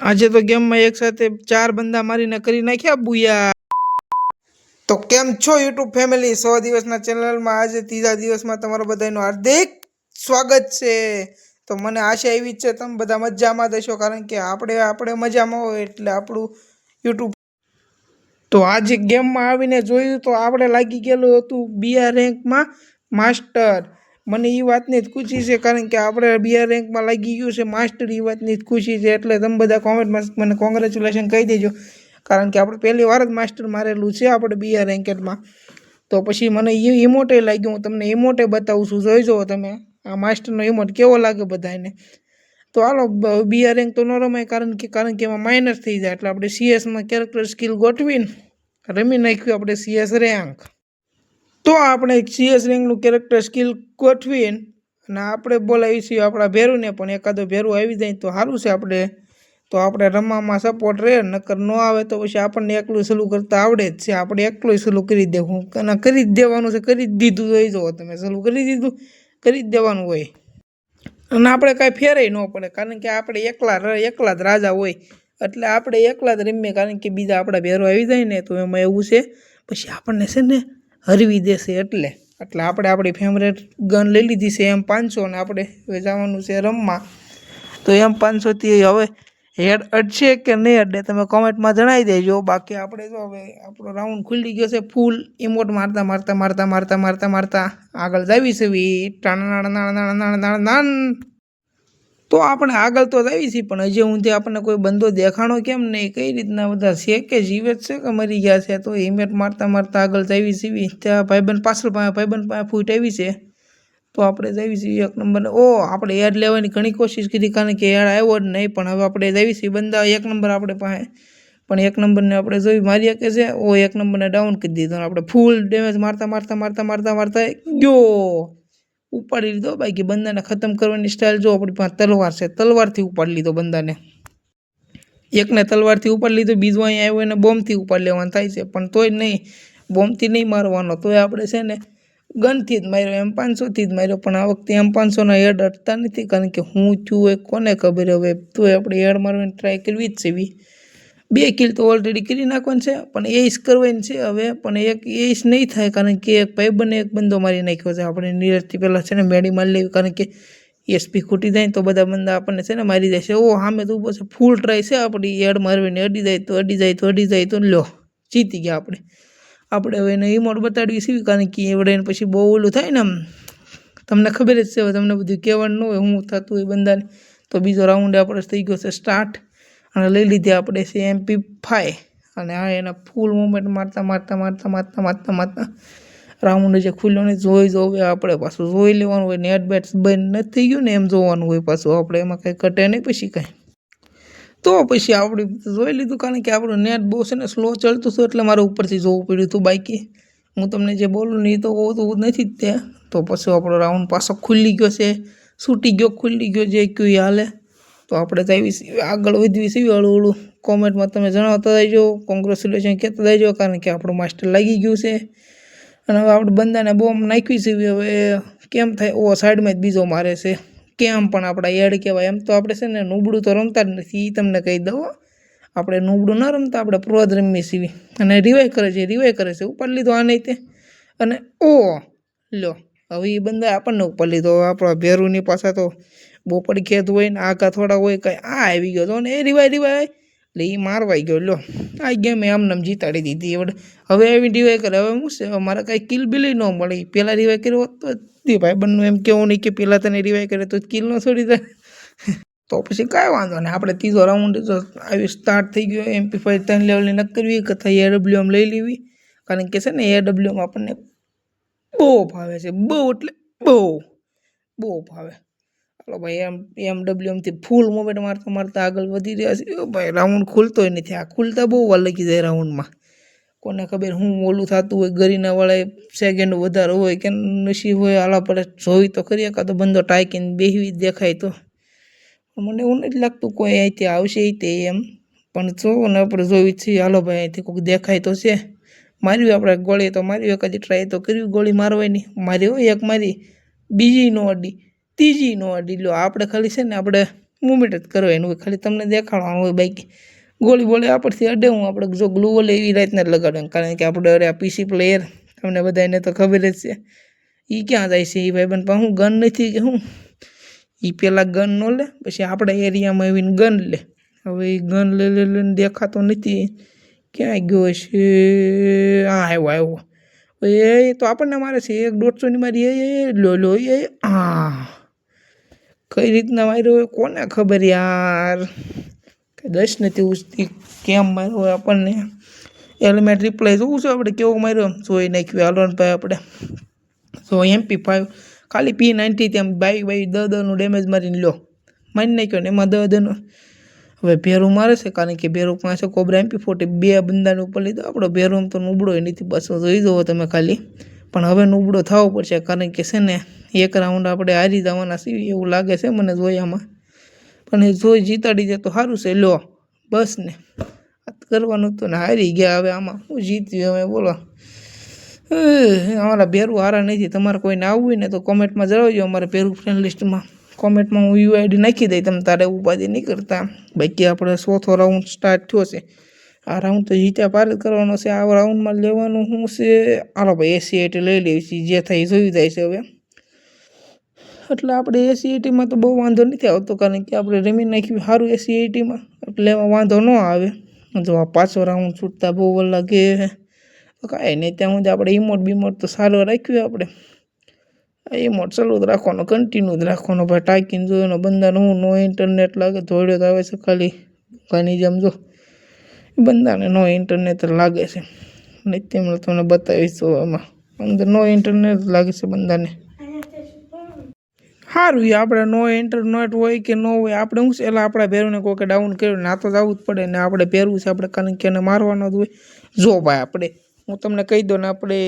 આજે તો ગેમમાં એક સાથે ચાર બંદા મારીને કરી નાખ્યા બુયા. તો કેમ છો યુટ્યુબ ફેમિલી? સો દિવસના ચેનલમાં આજે ત્રીજા દિવસમાં તમારો બધાનું હાર્દિક સ્વાગત છે. તો મને આશા એવી જ છે, તમે બધા મજામાં દેશો કારણ કે આપણે આપણે મજામાં હોય એટલે આપણું યુટ્યુબ તો આજે ગેમમાં આવીને જોયું તો આપણે લાગી ગયેલું હતું બીઆર રેન્કમાં માસ્ટર. મને એ વાતની જ ખુશી છે, કારણ કે આપણે બીઆર રેન્કમાં લાગી ગયું છે માસ્ટર એ વાતની જ ખુશી છે, એટલે તમે બધા કોમેન્ટમાં મને કોંગ્રેચ્યુલેશન કહી દેજો. કારણ કે આપણે પહેલી વાર જ માસ્ટર મારેલું છે આપણે બીઆર રેન્કેટમાં તો પછી મને એ ઇમોટે લાગ્યું, હું તમને ઇમોટે બતાવું છું જોઈ જુઓ તમે. આ માસ્ટરનો ઇમોટ કેવો લાગે બધાને તો હાલો બીઆર રેન્ક તો ન રમાય, કારણ કે કારણ કે એમાં માઇનસ થઈ જાય, એટલે આપણે સીએસમાં કેરેક્ટર સ્કિલ ગોઠવીને રમી નાખ્યું આપણે સીએસ રેન્ક તો આપણે સીએસ રેન્કનું કેરેક્ટર સ્કિલ ગોઠવીને અને આપણે બોલાવી છીએ આપણા ભેરુને, પણ એકાદો ભેરું આવી જાય તો સારું છે આપણે. તો આપણે રમવામાં સપોર્ટ રહે, નકર ન આવે તો પછી આપણને એકલું સલું કરતાં આવડે જ છે. આપણે એકલું સલું કરી દેવું અને કરી જ દેવાનું છે, કરી જ દીધું જોઈ જુઓ તમે સલું કરી દીધું, કરી જ દેવાનું હોય. અને આપણે કાંઈ ફેરાય ન પડે, કારણ કે આપણે એકલા એકલા જ રાજા હોય. એટલે આપણે એકલા જ રમીએ, કારણ કે બીજા આપણા ભેરો આવી જાય ને તો એમાં એવું છે, પછી આપણને છે ને હરવી દેશે એટલે. એટલે આપણે આપણી ફેવરેટ ગન લઈ લીધી છે એમ પાંચસો ને આપણે હવે જવાનું છે રમવા. તો એમ પાંચસોથી હવે હેડ અડશે કે નહીં અડે તમે કોમેન્ટમાં જણાવી દેજો. બાકી આપણે જો હવે આપણો રાઉન્ડ ખુલી ગયો છે ફૂલ ઇમોટ મારતા મારતા મારતા મારતા મારતા મારતા આગળ જાવી છે ટાણા નાણા નાણા નાણા નાણા નાણ તો આપણે આગળ તો આવી છીએ પણ હજી ઊંધે આપણને કોઈ બંદો દેખાણો કેમ નહીં કઈ રીતના બધા છે કે જીવે છે કે મરી ગયા છે? તો હિમેટ મારતા મારતા આગળ જાવી સીવી ત્યાં ભાઈબંધ પાછળ પાસે ભાઈબંધ પાસે ફૂટ આવી છે. તો આપણે જઈએ છીએ એક નંબર ઓ, આપણે એડ લેવાની ઘણી કોશિશ કરી કારણ કે એડ આવ્યો જ નહીં, પણ હવે આપણે જઈએ છીએ બંદા એક નંબર આપણે પાસે. પણ એક નંબરને આપણે જોઈ મારી શકે છે? ઓ, એક નંબરને ડાઉન કરી દીધો આપણે. ફૂલ ડેમેજ મારતા મારતા મારતા મારતા મારતા ગયો. ઉપાડી લીધો. બાકી બંદાને ખતમ કરવાની સ્ટાઇલ જો આપણી પાસે તલવાર છે, તલવારથી ઉપાડી લીધો બંદાને એકને તલવારથી ઉપાડી લીધો, બીજો અહીંયા આવ્યો એને બોમ્બથી ઉપાડી લેવાનું થાય છે. પણ તોય નહીં બોમ્બથી નહીં મારવાનો. તોય આપણે છે ને, ગનથી જ માર્યો, એમ પાંચસોથી જ માર્યો. પણ આ વખતે એમ પાંચસોના હેડ અટતા નથી. કારણ કે હું છું એ કોને ખબર હવે? તોય આપણે હેડ મારવાની ટ્રાય કરવી જ છે બે કિલ તો ઓલરેડી કરી નાખવાનું છે, પણ એસ કરવાની છે હવે, પણ એક એસ નહીં થાય, કારણ કે એક ભાઈ બંને એક બંદો મારી નાખ્યો છે. આપણે નીરજથી પહેલાં છે ને મેડી મારી લેવી, કારણ કે એસપી ખૂટી જાય તો બધા બંદા આપણને છે ને મારી જાય છે. ઓ સામે તો ઊભો છે ફૂલ ટ્રાય છે આપણી એડ મારવીને અડી જાય તો અડી જાય તો અડી જાય તો લો જીતી ગયા આપણે. આપણે હવે એને ઇમોટ બતાડવી સીવી કારણ કે એવડે એને પછી બહુ ઓલું થાય ને આમ, તમને ખબર જ છે, હવે તમને બધું કહેવાનું ન હોય, હું થતું હોય બંદાને, તો બીજો રાઉન્ડ આપણે થઈ ગયો છે સ્ટાર્ટ અને લઈ લીધી આપણે છે એમપી ફાઈ અને આ એના ફૂલ મુમેન્ટ મારતા મારતા મારતા મારતા મારતા મારતા રાઉન્ડ જે ખુલ્લો ને જોઈ જોવે આપણે પાછું જોઈ લેવાનું હોય નેટ બેટ્સ બંધ નથી ગયું ને એમ જોવાનું હોય પાછું. આપણે એમાં કંઈ ઘટે નહીં પછી કાંઈ. તો પછી આપણે જોઈ લીધું કારણ કે આપણું નેટ બહુ છે ને સ્લો ચાલતું હતું એટલે મારે ઉપરથી જોવું પડ્યું હતું બાઈકે હું તમને જે બોલું ને એ તો હોતું નથી જ તે તો પછી આપણો રાઉન્ડ પાછો ખુલ્લી ગયો છે, છૂટી ગયો ખુલ્લી ગયો, જે કયું હાલે. તો આપણે તો આવી આગળ વધવી છે હળું હળું. કોમેન્ટમાં તમે જણાવતા જજો કોંગ્રેચ્યુલેશન કહેતા જજો કારણ કે આપણું માસ્ટર લાગી ગયું છે. અને હવે આપણે બંદાને બોમ્બ નાખવી છે. હવે કેમ થાય? ઓ સાઈડમાં જ બીજો મારે છે. કેમ પણ આપણા એડ કહેવાય. એમ તો આપણે છે ને નુબડું તો રમતા જ નથી. એ તમને કહી દઉં આપણે નુબડું ન રમતા, આપણે પ્રવાદ રમીએ છીએ. અને રિવાય કરે છે રિવાય કરે છે. ઉપર લીધો આ નહીં તે. અને ઓ, લો. હવે એ બંદા આપણને ઉપર લીધો. આપણા ભેરુની પાસે તો બોપડી ખેત હોય ને આ કથોડા હોય કંઈ, આ આવી ગયો તો ને એ રિવાય રિવાય એટલે એ મારવાઈ ગયો. લો આ ગેમ આમનામ જીતાડી દીધી. એવડે હવે એવી રિવાય કરે, હવે હું છે મારે કાંઈ કિલ બિલી ન મળે. પહેલાં રિવાય કર્યો હોત તો તે બંને એમ કેવું નહીં કે પહેલાં તને રિવાય કરે તો કિલ ન છોડી દે. તો પછી કાંઈ વાંધો નહીં. આપણે ત્રીજો રાઉન્ડ આવી સ્ટાર્ટ થઈ ગયો. એમપી ફાઈવ ત્રણ લેવલની નક્કી કરવી કથા એડબ્લ્યુએમ લઈ લેવી. કારણ કે છે ને એડબ્લ્યુએમ આપણને બહુ ભાવે છે. બહુ એટલે બહુ બહુ ભાવે. હાલો ભાઈ એમ એમ ડબલ્યુએમથી ફૂલ મોમેન્ટ મારતા મારતા આગળ વધી રહ્યા છે. ભાઈ રાઉન્ડ ખુલતોય નથી. આ ખુલતા બહુ વાર લાગી જાય રાઉન્ડમાં કોને ખબર હું ઓલું થતું હોય, ગરીના વાળા સેકન્ડ વધારે હોય કે નસીબ હોય, આલા પડે જોઈ તો કરીએ કાં તો બંદો ટાંકીને બેહવી દેખાય તો. મને એવું નથી લાગતું કોઈ અહીંથી આવશે તે એમ. પણ જો ને આપણે જોયું છે, હાલો ભાઈ, અહીંથી કોઈક દેખાય તો છે. માર્યું આપણે ગોળી તો માર્યું, એકાદી ટ્રાય તો કર્યું ગોળી મારવાની. મારી હોય એક મારી, બીજી નો અડી. ત્રીજી નો અડી આપણે ખાલી છે ને આપણે મુમેન્ટ જ કરો હોય ખાલી તમને દેખાડવાનું હોય બાકી. ગોળી બોલી આપણથી અડે. હું આપણે જો ગ્લુ વોલ એવી રીતના જ કારણ કે આપણે અરે આ પીસી પ્લેયર તમને બધાને તો ખબર જ છે. એ ક્યાં જાય છે એ ભાઈબંધ? પણ હું ગન નથી કે હું? એ પહેલાં ગન ન લે, પછી આપણા એરિયામાં આવીને ગન લે. હવે એ ગન લઈ લઈ લઈને દેખાતો નથી. ક્યાં ગયો છે? હા આવ્યો આવ્યો. એ તો આપણને મારે છે. એક દોઢસોની મારી એ લો લો, એ હા કઈ રીતના માર્યો હોય કોને ખબર યાર? દસ નથી ઉસતી કેમ માર્યો હોય આપણને? હેલ્મેટ રિપ્લાય જોવું છે આપણે? કેવો માર્યો? જોઈ નાખ્યું. હાલોન ભાઈ આપણે. સો એમપી ફાઇવ ખાલી પી નાઇન્ટી તેમ બાઈક બાઈક દ દનું ડેમેજ મારીને લો મારી નાખ્યો ને એમાં દ દસનું હવે ભેરું મારે છે કારણ કે ભેરું પાસે કોબરા એમપી ફોર્ટી બે બંદાને ઉપર લીધો. આપણો ભેરું તો નબળો નથી બસો જોઈ જુઓ તમે ખાલી. પણ હવે નબળો થવો પડશે, કારણ કે છે ને એક રાઉન્ડ આપણે હારી જવાના છીએ એવું લાગે છે મને જોયામાં. પણ એ જોઈ જીતાડી જાય તો સારું છે, લો, બસ ને. કરવાનું તો ને હારી ગયા હવે આમાં. હું જીત્યું હવે, બોલો. અમારા ભેરું હારા નથી. તમારે કોઈને આવવું હોય ને તો કોમેન્ટમાં જણાવજો અમારે ભેરું ફ્રેન્ડ લિસ્ટમાં કોમેન્ટમાં હું યુઆઈડી નાખી દઈ તમે તારે ઉપાધિ નહીં કરતા. બાકી આપણે ચોથો રાઉન્ડ સ્ટાર્ટ થયો છે. આ રાઉન્ડ તો જીત્યા પાર કરવાનો છે. આ રાઉન્ડમાં લેવાનું શું છે? હાલો ભાઈ એસી એટી લઈ લેવી છે. જે થાય જોઈ જાય છે હવે. એટલે આપણે એસી એટીમાં તો બહુ વાંધો નથી આવતો, કારણ કે આપણે રમી નાખ્યું સારું એસી એટીમાં એટલે એમાં વાંધો ન આવે. જો આ પાછો રાઉન્ડ છૂટતા બહુ લાગે. કાંઈ નહીં, ત્યાં સુધી આપણે ઇમોટ બીમોટ તો સારો રાખ્યું આપણે. ઇમોટ ચાલુ જ રાખવાનો કન્ટિન્યુ જ રાખવાનો. ભાઈ, ટાંકીને જોયો બંદાનો નો ઇન્ટરનેટ લાગે, ધોળ્યો તો આવે છે ખાલી. ઘણી જેમ જો. બંદાને નો ઇન્ટરનેટ લાગે છે. નહીં તેમ તમને બતાવીશ એમાં અંદર નો ઇન્ટરનેટ લાગે છે બંદાને સારું એ આપણે નો ઇન્ટરનેટ હોય કે ન હોય આપણે શું છે, એટલે આપણા ભેરુને કોઈ ડાઉન કર્યું ના તો જવું જ પડે ને આપણે પહેરવું છે આપણે કારણ કે એને મારવાનો જ હોય. જો ભાઈ આપણે હું તમને કહી દઉં ને આપણે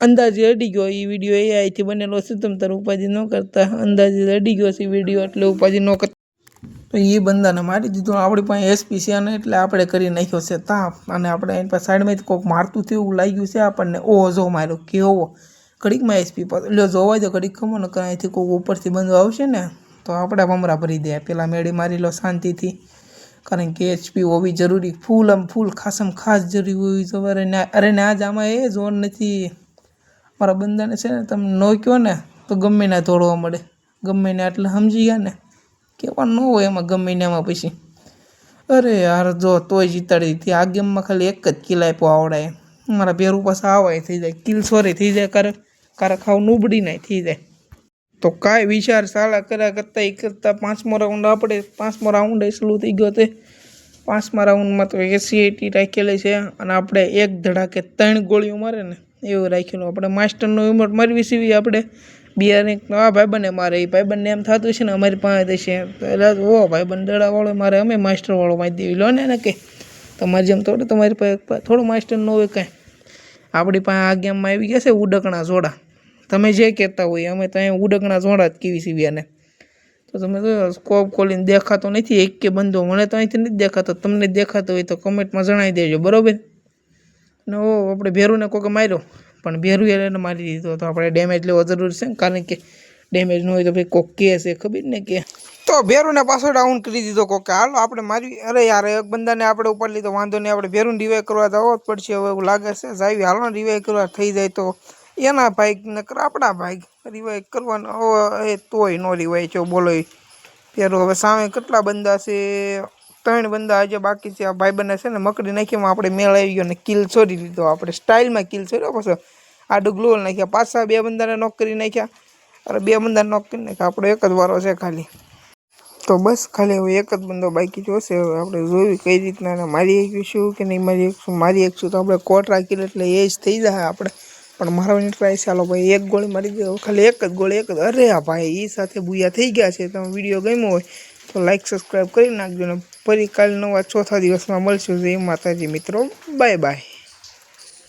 અંદાજે અડી ગયો એ વીડિયો એઆઈથી બનેલો છે, તમે તારે ઉપાધિ ન કરતા. અંદાજે અડી ગયો છે વીડિયો એટલે ઉપાધિ ન કરતા તો એ બંદાને મારી દીધું. આપણી પાસે એસપી છે ને, એટલે આપણે કરી નાખ્યો છે તાપ. અને આપણે એની પાસે સાઈડમાંથી કોઈક મારતું થયું એવું લાગ્યું છે આપણને. ઓ જો માર્યો. કેવો? ઘડીકમાં એસપી પર એટલે જોવા દો, ઘડીક ખમો ને અહીંથી કોઈક ઉપરથી બંધો આવશે ને, તો આપણે ભમરા ભરી દે. પેલા મેળી મારી લો શાંતિથી. કારણ કે એચપી હોવી જરૂરી. ફૂલ આમ ફૂલ ખાસમ ખાસ જરૂરી હોવી સવારે ને, અરે ને, આજ આમાં એ જોર નથી. મારા બંદાને છે ને, તમે નો કહો ને, તો ગમે ના તોડવા મળે. ગમે ને એટલે સમજી ગયા ને. કહેવાનું ન હોય એમાં ગમે એમાં પછી. અરે યાર, જો તોય જીતાડી હતી આ ગેમમાં ખાલી એક જ કિલ આપ્યો આવડાય મારા ભેરું પાસે આવાય થઈ જાય. કિલ સોરી થઈ જાય કરે ક્યારેક ખાવ નુબડી નાય થઈ જાય. તો કાંઈ વિચાર સાલા કર્યા કરતાં એ કરતાં પાંચમો રાઉન્ડ આપણે પાંચમો રાઉન્ડ ચાલુ થઈ ગયો તે. પાંચમા રાઉન્ડમાં તો એસી એટી રાખેલી છે અને આપણે એક ધડાકે ત્રણ ગોળીઓ મારે ને. એવું રાખેલું. આપણે માસ્ટરનો ઉંમર મારવી સીવી આપણે. બિયાર આ ભાઈબંધને મારે. એ ભાઈબંધને એમ થતું છે ને અમારી પાસે તો એટલે ઓ ભાઈબંધ દડાવાળો મારે અમે માસ્ટરવાળો મારી દેવી. લો ને એને કે, તમારી જેમ થોડું, તમારી પાસે થોડું માસ્ટર ન હોય કાંઈ. આપણી પાસે આ ગેમમાં આવી ગયા છે ઉડકણા જોડા તમે જે કહેતા હોય, અમે તો અહીંયા ઉડકણા જોડા જ કેવી સીવ્યાને તો તમે તો સ્કોપ ખોલીને દેખાતો નથી, એક કે બંધો. મને તો અહીંથી નથી દેખાતો. તમને દેખાતો હોય તો કમેન્ટમાં જણાવી દેજો. બરાબર? ને ઓ, આપણે ભેરુને કોકે માર્યો. પણ ભેરુ એને મારી દીધો તો આપણે ડેમેજ લેવો જરૂરી છે કારણ કે ડેમેજ ન હોય તો ભાઈ કોક કે છે, ખબર ને કે? તો ભેરુને પાછો ડાઉન કરી દીધો કોક. હાલો, આપણે મારી અરે યાર, એક બંદાને આપણે ઉપર લીધો. વાંધો નહીં, આપણે ભેરુને રિવાઈવ કરવા જવો જ પડશે. હવે એવું લાગે છે, જાવી હાલો રિવાઈ કરવા થઈ જાય તો. એના ભાઈ નકર આપણા ભાઈ રિવાઈવ કરવાનો. એ તોય નો રિવાઈવ છો બોલો ભેરુ, હવે સામે કેટલા બંદા છે? ત્રણ બંદા આજે બાકી છે. આ ભાઈ બંને છે ને મકડી નાખીમાં આપણે મેળ આવી ગયો ને કિલ છોડી દીધો. આપણે સ્ટાઇલમાં કિલ છોડ્યો પાછો. આડું ગ્લોલ નાખ્યા. પાછા બે બંદાને નોક કરી નાખ્યા. અરે બે બંદા નોક કરી નાખ્યા. આપણો એક જ વારો છે ખાલી. તો બસ ખાલી હવે એક જ બંદો બાકી જોશે હવે આપણે જોયું કઈ રીતના એને મારી શકીશું કે નહીં, મારી શકશું મારી શકશું તો આપણે કોટ રાખી એટલે એ જ થઈ જાય આપણે. પણ મારવાની ટ્રાય ચાલો ભાઈ, એક ગોળી મારી ગયો ખાલી એક જ ગોળી, એક જ. અરે આ ભાઈ એ સાથે બુયા થઈ ગયા છે. તમે વીડિયો ગમ્યો હોય તો લાઈક સબસ્ક્રાઈબ કરી નાખજો ને ફરી કાલે નવા ચોથા દિવસમાં મળશું. જય માતાજી મિત્રો. Bye bye.